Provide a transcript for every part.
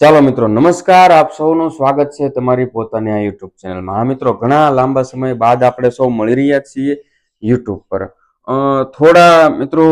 ચાલો મિત્રો, નમસ્કાર. આપ સૌનું સ્વાગત છે તમારી પોતાની આ યુટ્યુબ ચેનલમાં. હા મિત્રો, ઘણા લાંબા સમય બાદ આપણે સૌ મળી રહ્યા છીએ યુટ્યુબ પર. થોડા મિત્રો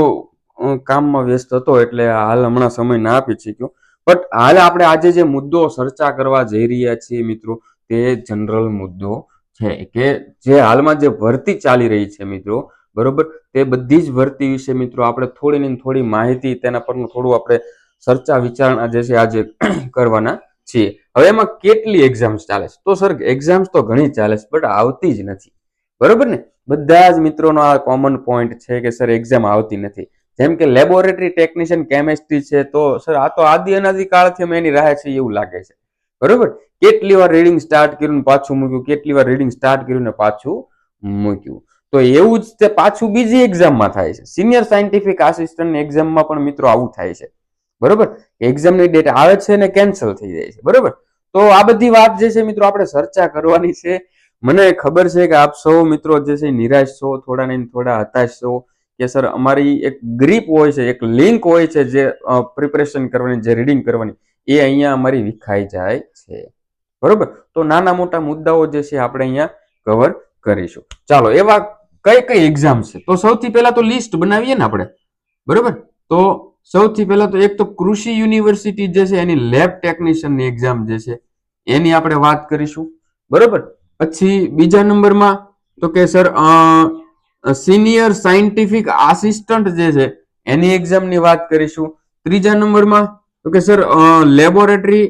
કામમાં વ્યસ્ત હતો એટલે હાલ હમણાં સમય ના આપી શક્યો. બટ હાલ આપણે આજે જે મુદ્દો ચર્ચા કરવા જઈ રહ્યા છીએ મિત્રો, તે જનરલ મુદ્દો છે કે જે હાલમાં જે ભરતી ચાલી રહી છે મિત્રો, બરોબર? તે બધી જ ભરતી વિશે મિત્રો આપણે થોડી ને થોડી માહિતી તેના પરનું થોડું આપણે ચર્ચા વિચારણા જે છે આજે કરવાના છીએ. હવે એમાં કેટલી એક્ઝામ્સ ચાલે છે? તો સર એક્ઝામ્સ તો ઘણી ચાલે છે બટ આવતી જ નથી. બરોબર ને? બધા જ મિત્રોનો આ કોમન પોઈન્ટ છે કે સર એક્ઝામ આવતી નથી. જેમ કે લેબોરેટરી ટેકનિશિયન કેમેસ્ટ્રી છે, તો સર આ તો આદિ અનાદિ કાળથી અમે એની રાહ છે એવું લાગે છે. બરોબર? કેટલી વાર રીડિંગ સ્ટાર્ટ કર્યું ને પાછું મૂક્યું, કેટલી વાર રીડિંગ સ્ટાર્ટ કર્યું ને પાછું મૂક્યું. તો એવું જ તે પાછું બીજી એક્ઝામમાં થાય છે. સિનિયર સાયન્ટિફિક આસિસ્ટન્ટ એક્ઝામમાં પણ મિત્રો આવું થાય છે. બરોબર? એક્ઝામની ડેટ આવે છે ને કેન્સલ થઈ જાય છે. બરોબર? તો આ બધી વાત જે છે મિત્રો આપણે ચર્ચા કરવાની છે. મને ખબર છે કે આપ સૌ મિત્રો જે છે નિરાશ છો, થોડા ને થોડા હતાશ છો કે સર અમારી એક ગ્રીપ હોય છે, એક લિંક હોય છે જે પ્રિપરેશન કરવાની, જે રીડિંગ કરવાની, એ અહીંયા અમારી વિખાઈ જાય છે. બરોબર? તો નાના મોટા મુદ્દાઓ જે છે આપણે અહીંયા કવર કરીશું. ચાલો, એવા કઈ કઈ એક્ઝામ છે? તો સૌથી પહેલા તો લિસ્ટ બનાવીએ ને આપણે. બરોબર? તો સૌથી પહેલા તો એક તો કૃષિ યુનિવર્સિટી જે છે, એની લેબ ટેકનિશિયનની એક્ઝામ જે છે, એની આપણે વાત કરીશું. બરોબર? પછી બીજા નંબરમાં તો કે સર સિનિયર સાયન્ટિફિક આસિસ્ટન્ટ જે છે, એની એક્ઝામની વાત કરીશું. ત્રીજા નંબરમાં તો કે સર લેબોરેટરી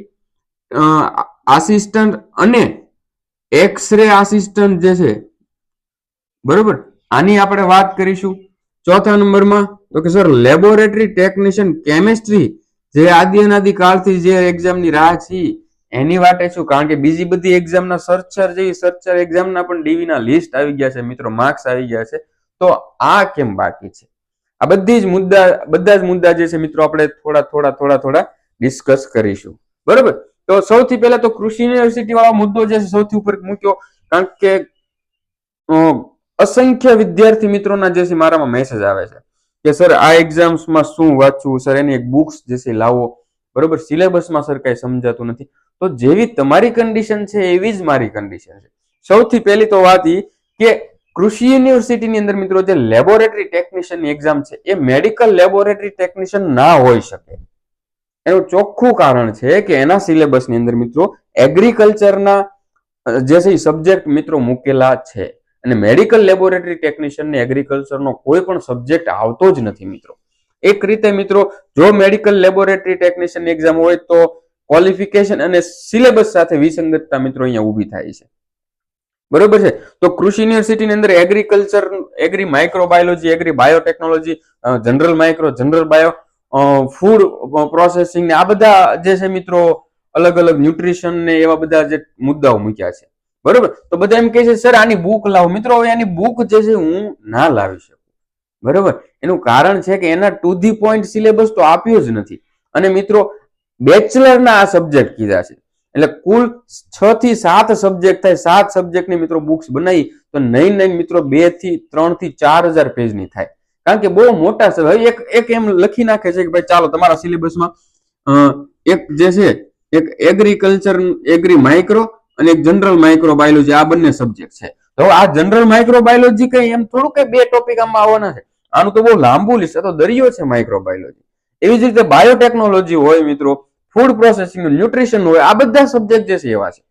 આસિસ્ટન્ટ અને એક્સરે આસિસ્ટન્ટ જે છે, બરોબર? આની આપણે વાત કરીશું. ચોથા નંબરમાં, તો કે સર લેબોરેટરી ટેકનિશિયન કેમેસ્ટ્રી જે આદિ અનાદિ કાળથી જે એક્ઝામની રાહ છે, એની માટે શું? કારણ કે બીજી બધી એક્ઝામના સર્ચર જેવી સર્ચર એક્ઝામના પણ ડીવીના લિસ્ટ આવી ગયા છે, મિત્રો માર્ક્સ આવી ગયા છે. તો આ કેમ બાકી છે? આ બધી જ મુદ્દા, બધા જ મુદ્દા જે છે, મિત્રો, આપણે થોડા થોડા થોડા થોડા ડિસ્કસ કરીશું. બરોબર? તો સૌથી પહેલા તો કૃષિ યુનિવર્સિટી વાળો મુદ્દો જે છે, સૌથી ઉપર મૂક્યો. કારણ કે અસંખ્ય વિદ્યાર્થી મિત્રોના જે છે મારામાં મેસેજ આવે છે કે સર આ એક્ઝામ્સમાં શું વાંચવું? સર એની એક બુક્સ જે છે લાવો. બરોબર? સિલેબસમાં સર કઈ સમજાતું નથી. તો જેવી તમારી કન્ડિશન છે, એવી જ મારી કન્ડિશન છે. સૌથી પહેલી તો વાત એ કે, કૃષિ યુનિવર્સિટીની અંદર મિત્રો જે લેબોરેટરી ટેકનિશિયનની એક્ઝામ છે, એ મેડિકલ લેબોરેટરી ટેકનિશિયન ના હોઈ શકે. એનું ચોખ્ખું કારણ છે કે, એના સિલેબસની અંદર મિત્રો એગ્રીકલ્ચરના જે છે સબ્જેક્ટ મિત્રો મૂકેલા છે. અને મેડિકલ લેબોરેટરી ટેકનિશિયનને એગ્રીકલ્ચરનો કોઈ પણ સબ્જેક્ટ આવતો જ નથી મિત્રો. એક રીતે મિત્રો, જો મેડિકલ લેબોરેટરી ટેકનિશિયન એક્ઝામ હોય તો ક્વોલિફિકેશન અને સિલેબસ સાથે વિસંગતતા મિત્રો અહીંયા ઊભી થાય છે. બરોબર છે? તો કૃષિ યુનિવર્સિટીની અંદર agriculture agri microbiology agri biotechnology general micro general bio food processing ને આ બધા જે છે મિત્રો અલગ અલગ ન્યુટ્રિશન ને એવા બધા જે મુદ્દાઓ મૂક્યા છે. બરોબર? તો બધા એમ કહે છે, સર, આની બુક લાવો. મિત્રો, હવે આની બુક જે છે, હું ના લાવી શકું. બરોબર? એનું કારણ છે કે એના ટુ ધી પોઈન્ટ સિલેબસ તો આપ્યો જ નથી. અને મિત્રો બેચલરના આ સબ્જેક્ટ કીધા છે. એટલે કુલ છ થી સાત સબ્જેક્ટ થાય, સાત સબ્જેક્ટની મિત્રો બુક્સ બનાવી, તો નહીં નહીં મિત્રો, બેથી ત્રણથી ચાર હજાર પેજની થાય. કારણ કે બહુ મોટા હવે એક એક એમ લખી નાખે છે કે ભાઈ, ચાલો, તમારા સિલેબસમાં એક જે છે, એક એગ્રીકલ્ચર એગ્રી માઇક્રો અને એક જનરલ માઇક્રોબાયોલોજી આ બંને સબ્જેક્ટ છે. તો આ જનરલ માઇક્રોબાયોલોજી કઈ એમ થોડું કઈ બે ટોપિક આમાં આવવાના છે. આનું તો બહુ લાંબુ લિસ્ટ તો દરિયો છે માઇક્રોબાયોલોજી એવી જ રીતે બાયોટેકનોલોજી હોય મિત્રો ફૂડ પ્રોસેસિંગ ન્યુટ્રિશન હોય, આ બધા સબ્જેક્ટ જે છે એવા છે.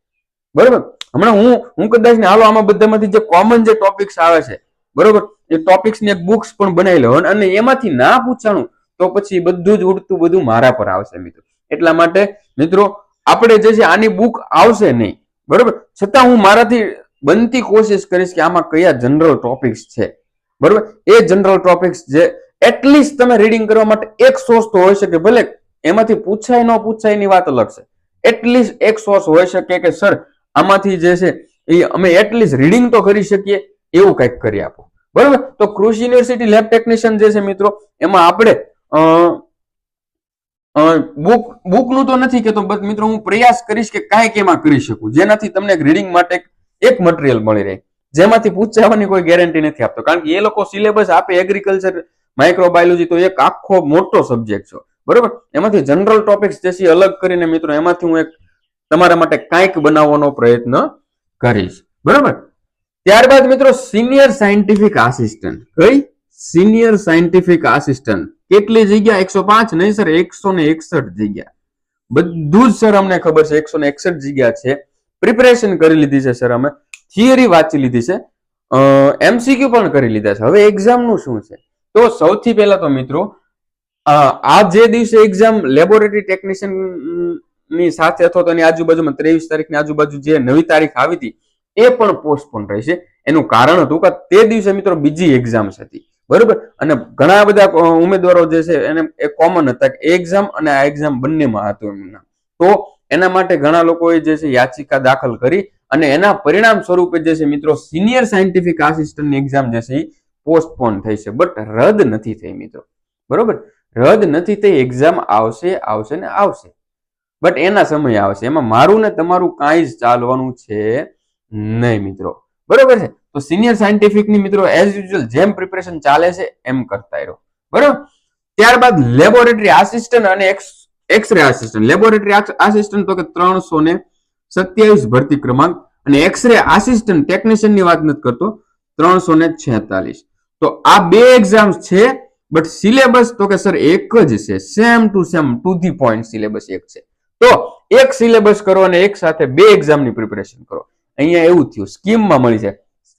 બરોબર? હમણાં હું હું કદાચ ને હાલો આમાં બધામાંથી જે કોમન જે ટોપિક્સ આવે છે, બરોબર? એ ટોપિક્સ ને બુક્સ પણ બનાવી લો અને એમાંથી ના પૂછાણું, તો પછી બધું જ ઉડતું બધું મારા પર આવશે મિત્રો. એટલા માટે મિત્રો, આપણે જે છે આની બુક આવશે નહીં. બરોબર? છતાં હું મારાથી બનતી કોશિશ કરીશ કે આમાં કયા જનરલ ટોપિક્સ છે. બરોબર? એ જનરલ ટોપિક્સ જે એટલીસ્ટ તમે રીડિંગ કરવા માટે એક સોર્સ તો હોઈ શકે, ભલે એમાંથી પૂછાય ન પૂછાય એની વાત અલગ છે. એટલીસ્ટ એક સોર્સ હોઈ શકે કે સર આમાંથી જે છે, એ અમે એટલીસ્ટ રીડિંગ તો કરી શકીએ, એવું કંઈક કરી આપો. બરોબર? તો કૃષિ યુનિવર્સિટી લેબ ટેકનિશિયન જે છે મિત્રો, એમાં આપણે બુક બુકનું તો નથી કેતો બસ મિત્રો હું પ્રયાસ કરીશ કે કાંઈક એમાં કરી શકું. જેનાથી તમને રીડિંગ માટે એક મટીરિયલ મળી રહે. જેમાંથી પૂછાવાની કોઈ ગેરંટી નથી આપતો. કારણ કે એ લોકો સિલેબસ આપે એગ્રીકલ્ચર માઇક્રોબાયોલોજી તો એક આખો મોટો સબ્જેક્ટ છે. બરોબર? એમાંથી જનરલ ટોપિક્સ જે છે અલગ કરીને મિત્રો એમાંથી હું એક તમારા માટે કાંઈક બનાવવાનો પ્રયત્ન કરીશ. બરોબર? ત્યારબાદ મિત્રો સિનિયર સાયન્ટિફિક આસિસ્ટન્ટ કઈ? સિનિયર સાયન્ટિફિક આસિસ્ટન્ટ કેટલી જગ્યા? એકસો પાંચ? નહીં સર, એકસો ને એકસઠ જગ્યા. બધું જ સર અમને ખબર છે, એકસો ને એકસઠ જગ્યા છે. પ્રિપેરેશન કરી લીધી છે સર અમે. થિયરી વાંચી લીધી છે. એમસીક્યુ પણ કરી લીધા છે. હવે એક્ઝામનું શું છે? તો સૌથી પહેલા તો મિત્રો આ જે દિવસે એક્ઝામ લેબોરેટરી ટેકનિશિયનની સાથે અથવા તો એની આજુબાજુમાં ત્રેવીસ તારીખની આજુબાજુ જે નવી તારીખ આવી હતી, એ પણ પોસ્ટપોન રહેશે એનું કારણ હતું કે તે દિવસે મિત્રો બીજી એક્ઝામ્સ હતી. બરોબર? અને ઘણા બધા ઉમેદવારો જે છે એને એ કોમન હતા કે એક્ઝામ અને આ એક્ઝામ બંનેમાં હતું એમના. તો એના માટે ઘણા લોકોએ જે છે યાચિકા દાખલ કરી અને એના પરિણામ સ્વરૂપે જે છે મિત્રો સિનિયર સાયન્ટિફિક આસિસ્ટન્ટની એક્ઝામ જે છે એ પોસ્ટપોન થઈ છે. બટ રદ નથી થઈ મિત્રો. બરોબર? રદ નથી થઈ એક્ઝામ આવશે આવશે ને આવશે. બટ એના સમય આવશે. એમાં મારું ને તમારું કાંઈ જ ચાલવાનું છે નહીં મિત્રો. બરોબર છે? તો સિનિયર સાયન્ટિફિકની મિત્રો એઝ યુઝ્યુઅલ જેમ પ્રિપેરેશન ચાલે છે, એમ કરતા રહો બરોબર? ત્યારબાદ લેબોરેટરી આસિસ્ટન્ટ અને x ray assistant laboratory assistant તો કે ત્રણસો ને સત્યાવીસ ભરતી ક્રમાંક અને એક્સરે આસિસ્ટન્ટ ટેકનિશિયનની વાત નથી કરતો, ત્રણસો ને છેતાલીસ. તો આ બે એક્ઝામ્સ છે બટ સિલેબસ તો કે સર એક જ છે. Same to same to the point syllabus એક છે. તો એક સિલેબસ કરો અને એક સાથે બે એક્ઝામની પ્રિપેરેશન કરો. અહીંયા એવું થયું, સ્કીમમાં મળી છે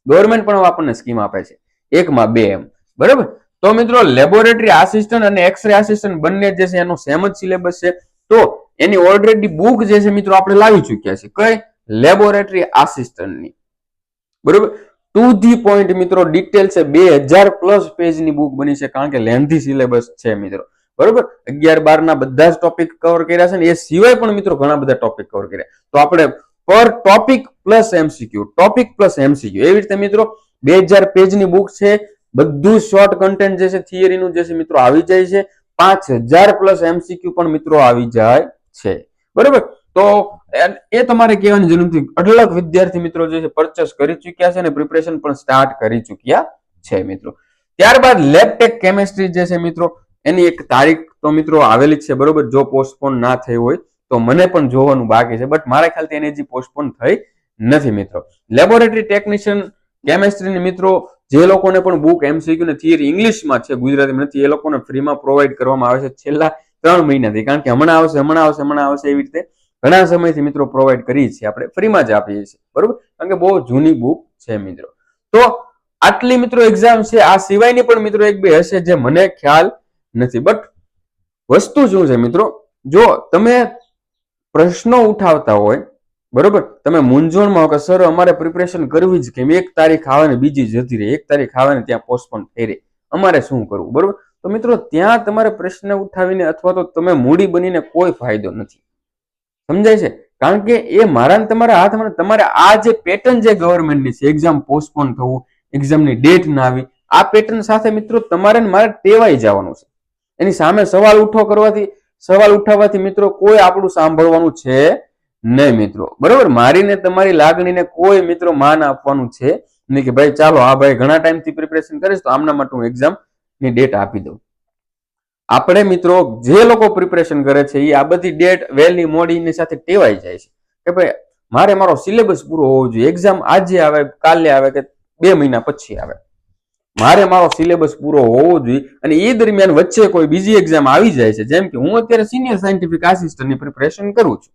ગવર્મેન્ટ પણ આપણને સ્કીમ આપે છે. એકમાં બે એમ. બરાબર? તો મિત્રો લેબોરેટરી આસિસ્ટન્ટ અને એક્સરે આસિસ્ટન્ટ બંને જે છે, એનો સેમ જ સિલેબસ છે. તો એની ઓલરેડી બુક જે છે, મિત્રો, આપણે લાવી ચૂક્યા છે. કઈ? લેબોરેટરી આસિસ્ટન્ટની બરોબર? ટુ ધી પોઈન્ટ મિત્રો ડિટેલ છે, બે હજાર પ્લસ પેજની બુક બની છે, કારણ કે લેન્ધી સિલેબસ છે, મિત્રો. બરોબર? અગિયાર બાર ના બધા જ ટોપિક કવર કર્યા છે ને, એ સિવાય પણ, મિત્રો, ઘણા બધા ટોપિક કવર કર્યા. તો આપણે પર topic plus MCQ topic plus MCQ એવી રીતે મિત્રો બે હજાર પેજની બુક છે, બધું શોર્ટ કન્ટેન્ટ જે છે થિયરીનું જે છે, મિત્રો, આવી જાય છે. પાંચ હજાર પ્લસ એમસીક્યુ પણ મિત્રો આવી જાય છે. બરોબર? તો એ- તમારે કહેવાની જરૂર નથી. અઢળક વિદ્યાર્થી મિત્રો જે છે પરચેસ કરી ચુક્યા છે અને પ્રિપરેશન પણ સ્ટાર્ટ કરી ચુક્યા છે, મિત્રો. ત્યારબાદ લેબટેક કેમેસ્ટ્રી જે છે, મિત્રો, એની એક તારીખ તો મિત્રો આવેલી છે, બરોબર? જો પોસ્ટપોન ના થઈ હોય તો મને પણ જોવાનું બાકી છે બટ મારા ખ્યાલથી એની હજી પોસ્ટપોન થઈ નથી મિત્રો. લેબોરેટરી ટેકનિશિયન કેમેસ્ટ્રીની મિત્રો, જે લોકોને પણ બુક એમસીક્યુ ને થિયરી ઇંગ્લિશમાં છે, ગુજરાતીમાં નથી, એ લોકોને ફ્રીમાં પ્રોવાઈડ કરવામાં આવે છે છેલ્લા ત્રણ મહિનાથી. કારણ કે હમણાં આવશે હમણાં આવશે હમણાં આવશે એવી રીતે ઘણા સમયથી મિત્રો પ્રોવાઈડ કરીએ છીએ આપણે ફ્રીમાં જ આપીએ છીએ. બરોબર? કારણ કે બહુ જૂની બુક છે મિત્રો. તો આટલી મિત્રો એક્ઝામ છે. આ સિવાયની પણ મિત્રો એક બે હશે જે મને ખ્યાલ નથી. બટ વસ્તુ શું છે મિત્રો? જો તમે પ્રશ્નો ઉઠાવતા હોય, બરોબર? તમે મૂંઝવણમાં કે સર, અમારે પ્રિપરેશન કરવી જ કેમ? એક તારીખ આવે ને બીજી જતી રહે એક તારીખ આવે ને ત્યાં પોસ્ટપોન થઈ રહે અમારે શું કરવું, બરોબર? તો મિત્રો, ત્યાં તમારે પ્રશ્ન ઉઠાવીને અથવા તો તમે મૂડી બનીને કોઈ ફાયદો નથી. સમજાય છે? કારણ કે એ મારા તમારા હાથમાં તમારે આ જે પેટર્ન જે ગવર્મેન્ટની છે એક્ઝામ પોસ્ટપોન થવું એક્ઝામની ડેટ ના આવી, આ પેટર્ન સાથે મિત્રો, તમારે મારે ટેવાઈ જવાનું છે. એની સામે સવાલ ઉઠો કરવાથી સવાલ ઉઠાવવાથી મિત્રો કોઈ આપણું સાંભળવાનું છે નહીં મિત્રો. બરોબર? મારીને તમારી લાગણીને કોઈ મિત્રો માન આપવાનું છે નહીં કે ભાઈ ચાલો, આ ભાઈ ઘણા ટાઈમથી પ્રિપરેશન કરીશ તો આમના માટે હું એક્ઝામની ડેટ આપી દઉં. આપણે મિત્રો જે લોકો પ્રિપરેશન કરે છે એ આ બધી ડેટ વહેલી મોડીની સાથે ટેવાઈ જાય છે. કે ભાઈ, મારે મારો સિલેબસ પૂરો હોવો જોઈએ. એક્ઝામ આજે આવે, કાલે આવે કે બે મહિના પછી આવે. મારે મારો સિલેબસ પૂરો હોવો જોઈએ અને એ દરમિયાન વચ્ચે કોઈ બીજી એક્ઝામ આવી જાય છે. જેમ કે હું અત્યારે સિનિયર સાયન્ટિફિક આસિસ્ટન્ટની પ્રિપરેશન કરું છું.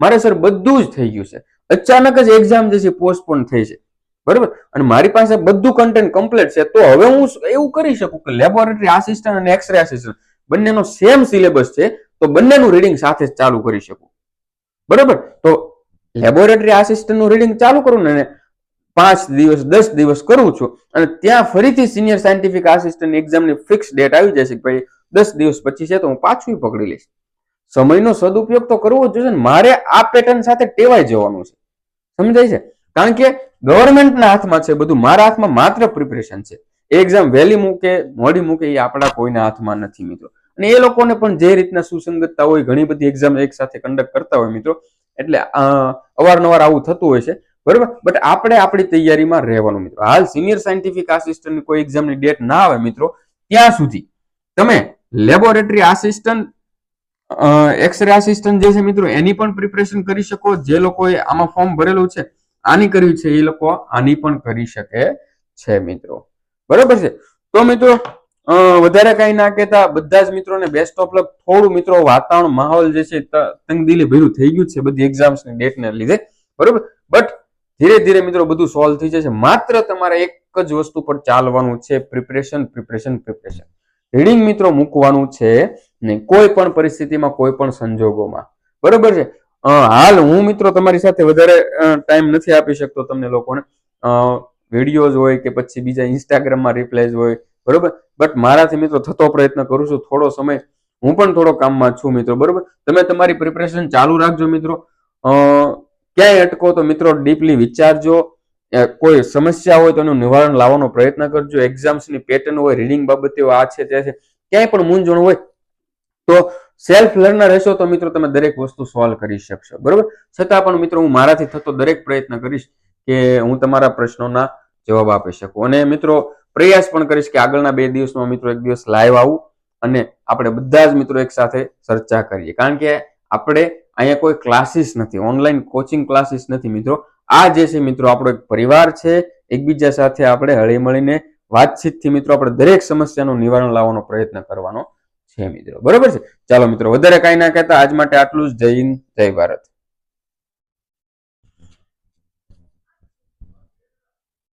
મારે સર બધું જ થઈ ગયું છે. અચાનક જ એક્ઝામ જે છે પોસ્ટપોન થઈ છે. બરોબર? અને મારી પાસે બધું કન્ટેન્ટ કમ્પ્લીટ છે. તો હવે હું એવું કરી શકું કે લેબોરેટરી આસિસ્ટન્ટ અને એક્સરે આસિસ્ટન્ટ બંનેનો સેમ સિલેબસ છે તો બંનેનું રીડિંગ સાથે જ ચાલુ કરી શકું. બરોબર? તો લેબોરેટરી આસિસ્ટન્ટનું રીડિંગ ચાલુ કરું ને પાંચ દિવસ, દસ દિવસ કરું છું અને ત્યાં ફરીથી સિનિયર સાયન્ટિફિક આસિસ્ટન્ટ એક્ઝામની ફિક્સ ડેટ આવી જશે કે ભાઈ દસ દિવસ પછી છે તો હું પાછું પકડી લઈશ. સમયનો સદુપયોગ તો કરવો જોઈએ ને. મારે આ પેટર્ન સાથે ટેવાઈ જવાનું છે. સમજાય છે? કારણ કે ગવર્મેન્ટના હાથમાં છે બધું. મારા હાથમાં માત્ર પ્રિપરેશન છે. એક્ઝામ વહેલી મૂકે, મોડી મૂકે એ આપણા કોઈના હાથમાં નથી મિત્રો. અને એ લોકોને પણ જે રીતના સુસંગતતા હોય, ઘણી બધી એક્ઝામ એક સાથે કન્ડક્ટ કરતા હોય મિત્રો. એટલે અવારનવાર આવું થતું હોય છે. બરોબર? બટ આપણે આપણી તૈયારીમાં રહેવાનું મિત્રો. હાલ સિનિયર સાયન્ટિફિક આસિસ્ટન્ટની કોઈ એક્ઝામની ડેટ ના આવે મિત્રો, ત્યાં સુધી તમે લેબોરેટરી આસિસ્ટન્ટ એક્સરે આસિસ્ટન્ટ જે છે મિત્રો, એની પણ પ્રિપરેશન કરી શકો. જે લોકોએ આમાં ફોર્મ ભરેલું છે, આની કર્યું છે, એ લોકો આની પણ કરી શકે છે મિત્રો. બરોબર છે? તો મિત્રો વધારે કઈ ના કહેતા, બધા જ મિત્રોને બેસ્ટ ઓફ લક થોડું મિત્રો વાતાવરણ, માહોલ જે છે તંગદિલી ભર્યું થઈ ગયું છે બધી એક્ઝામ્સની ડેટને લીધે. બરોબર? બટ ધીરે ધીરે મિત્રો બધું સોલ્વ થઈ જશે. માત્ર તમારે એક જ વસ્તુ પર ચાલવાનું છે પ્રિપરેશન પ્રિપરેશન પ્રિપરેશન રીડિંગ મિત્રો મૂકવાનું છે ને કોઈ પણ પરિસ્થિતિમાં, કોઈ પણ સંજોગોમાં. બરોબર છે? હાલ હું મિત્રો તમારી સાથે વધારે ટાઈમ નથી આપી શકતો તમને લોકોને. વિડીયોઝ હોય કે પછી બીજા ઇન્સ્ટાગ્રામમાં રિપ્લાયઝ હોય, બરોબર? બટ મારાથી મિત્રો થતો પ્રયત્ન કરું છું. થોડો સમય, હું પણ થોડો કામમાં છું મિત્રો, બરોબર? તમે તમારી પ્રિપરેશન ચાલુ રાખજો મિત્રો. ક્યાંય અટકો તો મિત્રો ડીપલી વિચારજો. કોઈ સમસ્યા હોય તો એનું નિવારણ લાવવાનો પ્રયત્ન કરજો. એક્ઝામ્સની પેટર્ન હોય રીડિંગ બાબતે આ છે, તે છે. ક્યાંય પણ મૂંઝવણ હોય તો સેલ્ફ લર્નર રહેશો તો મિત્રો તમે દરેક વસ્તુ સોલ્વ કરી શકશો. બરોબર? છતાં પણ મિત્રો હું મારાથી થતો દરેક પ્રયત્ન કરીશ કે હું તમારા પ્રશ્નોના જવાબ આપી શકું. અને મિત્રો પ્રયાસ પણ કરીશ કે આગળના બે દિવસમાં મિત્રો એક દિવસ લાઈવ આવું અને આપણે બધા જ મિત્રો એક સાથે ચર્ચા કરીએ. કારણ કે આપણે અહીંયા કોઈ ક્લાસીસ નથી ઓનલાઈન કોચિંગ ક્લાસીસ નથી મિત્રો. આ જે છે મિત્રો, આપણો એક પરિવાર છે, એકબીજા સાથે આપણે હળીમળીને વાતચીતથી મિત્રો આપણે દરેક સમસ્યાનું નિવારણ લાવવાનો પ્રયત્ન કરવાનો છે મિત્રો. બરોબર છે? ચાલો મિત્રો, વધારે કાંઈ ના કહેતા, આજ માટે આટલું જ. જય હિન્દ, જય ભારત.